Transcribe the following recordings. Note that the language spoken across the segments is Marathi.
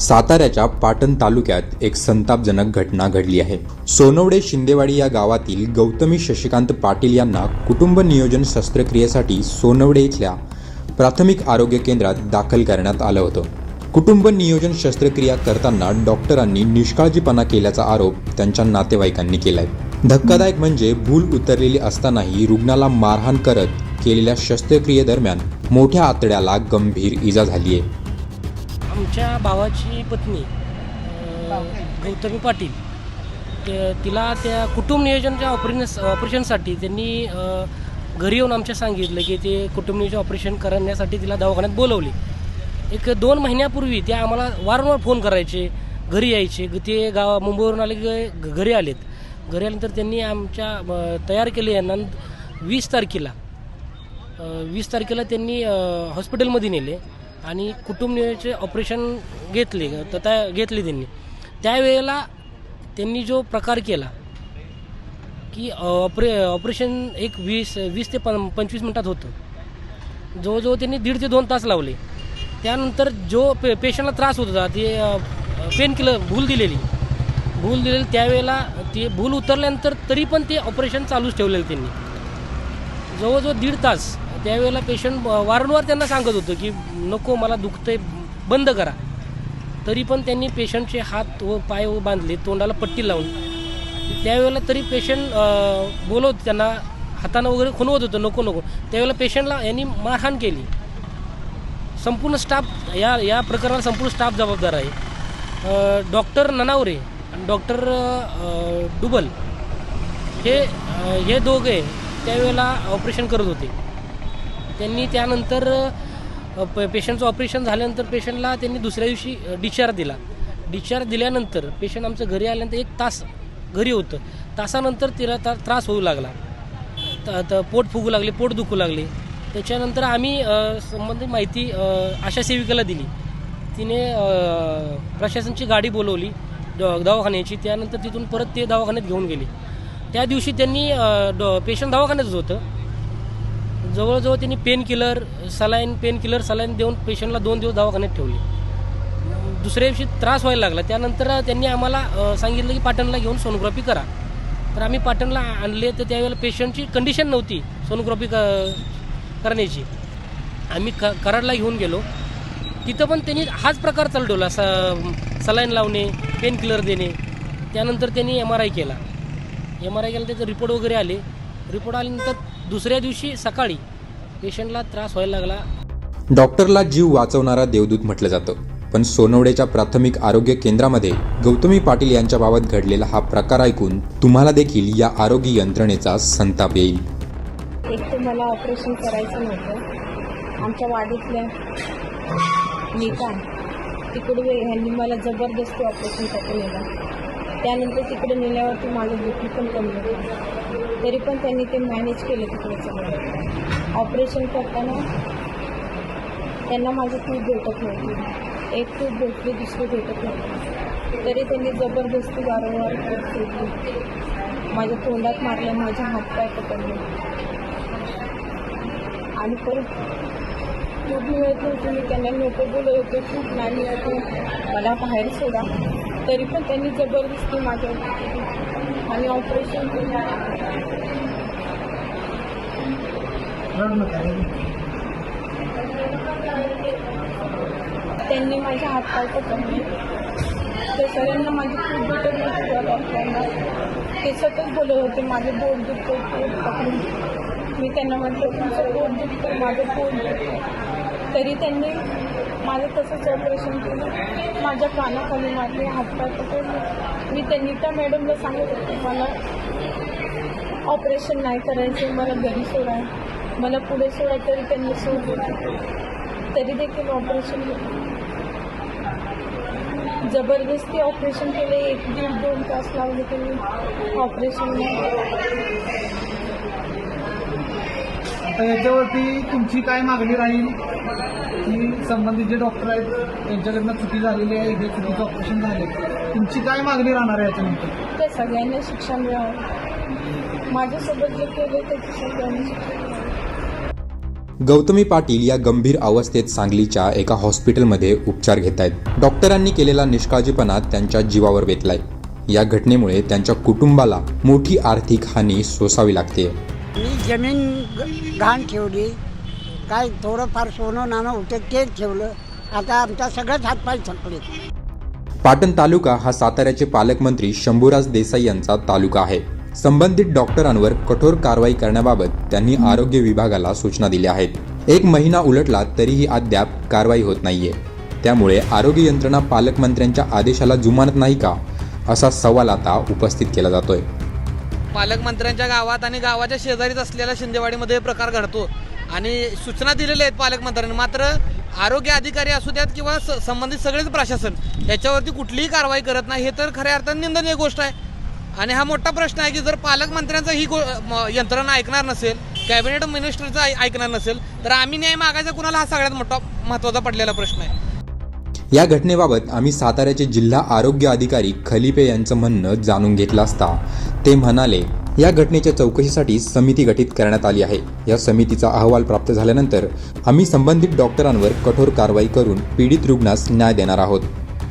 साताऱ्याच्या पाटण तालुक्यात एक संतापजनक घटना घडली आहे. सोनवडे शिंदेवाडी या गावातील गौतमी शशिकांत पाटील यांना कुटुंब नियोजन शस्त्रक्रियेसाठी सोनवडे इथल्या प्राथमिक आरोग्य केंद्रात दाखल करण्यात आलं होतं. कुटुंब नियोजन शस्त्रक्रिया करताना डॉक्टरांनी निष्काळजीपणा केल्याचा आरोप त्यांच्या नातेवाईकांनी केलाय. धक्कादायक म्हणजे भूल उतरलेली असतानाही रुग्णाला मारहाण करत केलेल्या शस्त्रक्रियेदरम्यान मोठ्या आतड्याला गंभीर इजा झाली आहे आमच्या भावाची पत्नी गौतमी पाटील. ते तिला त्या कुटुंब नियोजनच्या ऑपरेशन ऑपरेशनसाठी त्यांनी घरी येऊन आमच्या सांगितलं की ते कुटुंब नियोजन ऑपरेशन करण्यासाठी तिला दवाखान्यात बोलवले. एक दोन महिन्यापूर्वी ते आम्हाला वारंवार फोन करायचे घरी यायचे. ते गावा मुंबईवरून आले की घरी आलेत. घरी आल्यानंतर त्यांनी आमच्या तयार केले यांना वीस तारखेला. वीस तारखेला त्यांनी हॉस्पिटलमध्ये नेले. आणि कुटुंब नियोजनाचे ऑपरेशन घेतले तर त्या घेतले त्यांनी. त्यावेळेला त्यांनी जो प्रकार केला की ऑपरे ऑपरेशन एक वीस वीस ते पं पंचवीस मिनटात होतं. जवळजवळ त्यांनी दीड ते दोन तास लावले. त्यानंतर जो पे पेशंटला त्रास होत होता ते पेन किलर भूल दिलेली. भूल दिलेली त्यावेळेला ते भूल उतरल्यानंतर तरी पण ते ऑपरेशन चालूच ठेवलेलं त्यांनी. जवळजवळ दीड तास त्यावेळेला पेशंट वारंवार त्यांना सांगत होतं की नको मला दुखतंय बंद करा. तरी पण त्यांनी पेशंटचे हात व पाय व बांधले तोंडाला पट्टी लावून. त्यावेळेला तरी पेशंट बोलवत त्यांना हातानं वगैरे खुनवत होतं नको नको. त्यावेळेला पेशंटला यांनी मारहाण केली. संपूर्ण स्टाफ या या प्रकरणाला संपूर्ण स्टाफ जबाबदार आहे. डॉक्टर ननावरे आणि डॉक्टर डुबल हे हे दोघे त्यावेळेला ऑपरेशन करत होते. त्यांनी त्यानंतर प- पेशंटचं ऑपरेशन झाल्यानंतर पेशंटला त्यांनी दुसऱ्या दिवशी डिस्चार्ज दिला. डिस्चार्ज दिल्यानंतर पेशंट आमचं घरी आल्यानंतर एक तास घरी होतं. तासानंतर तिला ता त्रास होऊ लागला. त- पोट फुगू लागले पोट दुखू लागले. त्याच्यानंतर आम्ही संबंधित माहिती आशा सेविकेला दिली. तिने प्रशासनची गाडी बोलवली द- दवाखान्याची. त्यानंतर तिथून परत ते दवाखान्यात घेऊन गेले. त्या दिवशी त्यांनी पेशंट दवाखान्यातच होतं. जवळजवळ त्यांनी pain killer saline pain killer saline देऊन पेशंटला दोन दिवस दवाखान्यात ठेवले. दुसऱ्या दिवशी त्रास व्हायला लागला. त्यानंतर त्यांनी आम्हाला सांगितलं की पाटणला घेऊन सोनोग्राफी करा. तर आम्ही पाटणला आणले तर त्यावेळेला पेशंटची कंडिशन नव्हती सोनोग्राफी क करण्याची. आम्ही क कराडला घेऊन गेलो. तिथं पण त्यांनी हाच प्रकार चालवला स सलाईन लावणे पेन किलर देणे. त्यानंतर त्यांनी एम आर आय केला. एम आर आय केला त्याचे रिपोर्ट वगैरे आले. रिपोर्ट आल्यानंतर दुसऱ्या दिवशी सकाळी पेशंटला त्रास व्हायला लागला. डॉक्टरला जीव वाचवणारा देवदूत म्हटलं जातं. पण सोनवडेच्या प्राथमिक आरोग्य केंद्रामध्ये गौतमी पाटील यांच्याबाबत घडलेला हा प्रकार ऐकून तुम्हाला देखील या आरोग्य यंत्रणेचा संताप येईल. एक तर मला ऑपरेशन करायचं नव्हतं. आमच्या वाडीतल्या नीता तिकडे ह्यांनी मला जबरदस्ती ऑपरेशनसाठी नेलं त्यानंतर तिकडे नेल्यावरती माझं दुःखी पण कमी होतं. तरी पण त्यांनी ते मॅनेज केलं तिकडे सगळं. ऑपरेशन करताना त्यांना माझी तूप भेटत नव्हती. एक तूप भेटली दुसरी भेटत नव्हती. तरी त्यांनी जबरदस्ती वारंवार तूप सोडली माझ्या तोंडात मारलं माझे हातपाय पकडले. आणि परत तूप मिळत नव्हती मी त्यांना नको बोलत होते खूप नाही मिळत मला बाहेर सोडा. तरी पण त्यांनी जबरदस्ती माझ्या आणि ऑपरेशन त्यांनी माझे हातपाय पकडले. ते सगळ्यांना माझी खूप भेटत नव्हती डॉक्टरांना ते सतत बोलत होते माझे बोट दुखतो पोट पकडून. मी त्यांना म्हटलं तुमचं पोट दुखतं माझं पोट दुखतं तरी त्यांनी माझं तसंच ऑपरेशन केलं. माझ्या कानाखाली मारले हातपाय पकडले. मी त्यांनी त्या मॅडमला सांगत होते मला ऑपरेशन नाही करायचं मला घरी सोडा. मला पुढे सोडा तरी त्यांनी सोडलं. तरी देखील ऑपरेशन जबरदस्ती ऑपरेशन केले. एक दीड दोन तास लावले त्यांनी ऑपरेशन आता याच्यावरती तुमची काय मागणी राहील? की संबंधित जे डॉक्टर आहेत त्यांच्याकडनं चुकी झालेली आहे हे चुकीचं ऑपरेशन झाले तुमची काय मागणी राहणार आहे याच्यानंतर? त्या सगळ्यांना शिक्षण मिळावं. माझ्यासोबत जे केले त्याची सगळ्यांनी गौतमी पाटील या गंभीर अवस्थेत सांगलीच्या एका हॉस्पिटलमध्ये उपचार घेत आहेत डॉक्टरांनी केलेला निष्काळजीपणा त्यांच्या जीवावर बेतलाय या घटनेमुळे त्यांच्या कुटुंबाला मोठी आर्थिक हानी सोसावी लागते मी जमीन घाण ठेवली. काय थोडंफार सोनं नाणं होतं ते ठेवलं. आता आमचा सगळंच हातपाय थकले पाटण तालुका हा साताऱ्याचे पालकमंत्री शंभूराज देसाई यांचा तालुका आहे. संबंधित डॉक्टरांवर कठोर कारवाई करण्याबाबत त्यांनी आरोग्य विभागाला सूचना दिल्या आहेत. एक महिना उलटला तरीही अद्याप कारवाई होत नाहीये. त्यामुळे आरोग्य यंत्रणा पालकमंत्र्यांच्या आदेशाला जुमानत नाही का? असा सवाल आता उपस्थित केला जातोय. पालकमंत्र्यांच्या गावात आणि गावाच्या शेजारीच असलेल्या शिंदेवाडीमध्ये हे प्रकार घडतो. आणि सूचना दिलेल्या आहेत पालकमंत्र्यांनी. मात्र आरोग्य अधिकारी असू द्यात किंवा संबंधित सगळेच प्रशासन याच्यावरती कुठलीही कारवाई करत नाही. हे तर खऱ्या अर्थाने निंदनीय गोष्ट आहे. आणि हा मोठा प्रश्न आहे की जर पालकमंत्र्यांचा ही गो यंत्रणा ऐकणार नसेल कॅबिनेट मिनिस्टरचं ऐ- ऐकणार नसेल तर आम्ही न्याय मागायचा कुणाला हा सगळ्यात मोठा महत्त्वाचा पडलेला प्रश्न आहे. या घटनेबाबत आम्ही साताऱ्याचे जिल्हा आरोग्य अधिकारी खलिपे यांचं म्हणणं जाणून घेतलं असता ते म्हणाले या घटनेच्या चौकशीसाठी समिती गठीत करण्यात आली आहे. या समितीचा अहवाल प्राप्त झाल्यानंतर आम्ही संबंधित डॉक्टरांवर कठोर कारवाई करून पीडित रुग्णास न्याय देणार आहोत.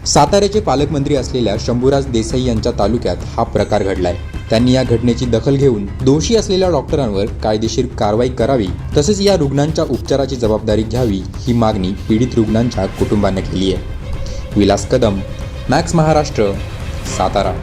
साताऱ्याचे पालकमंत्री असलेल्या शंभूराज देसाई यांच्या तालुक्यात हा प्रकार घडलाय. त्यांनी या घटनेची दखल घेऊन दोषी असलेल्या डॉक्टरांवर कायदेशीर कारवाई करावी तसेच या रुग्णांच्या उपचाराची जबाबदारी घ्यावी ही मागणी पीडित रुग्णांच्या कुटुंबाने केली आहे. विलास कदम मॅक्स महाराष्ट्र सातारा.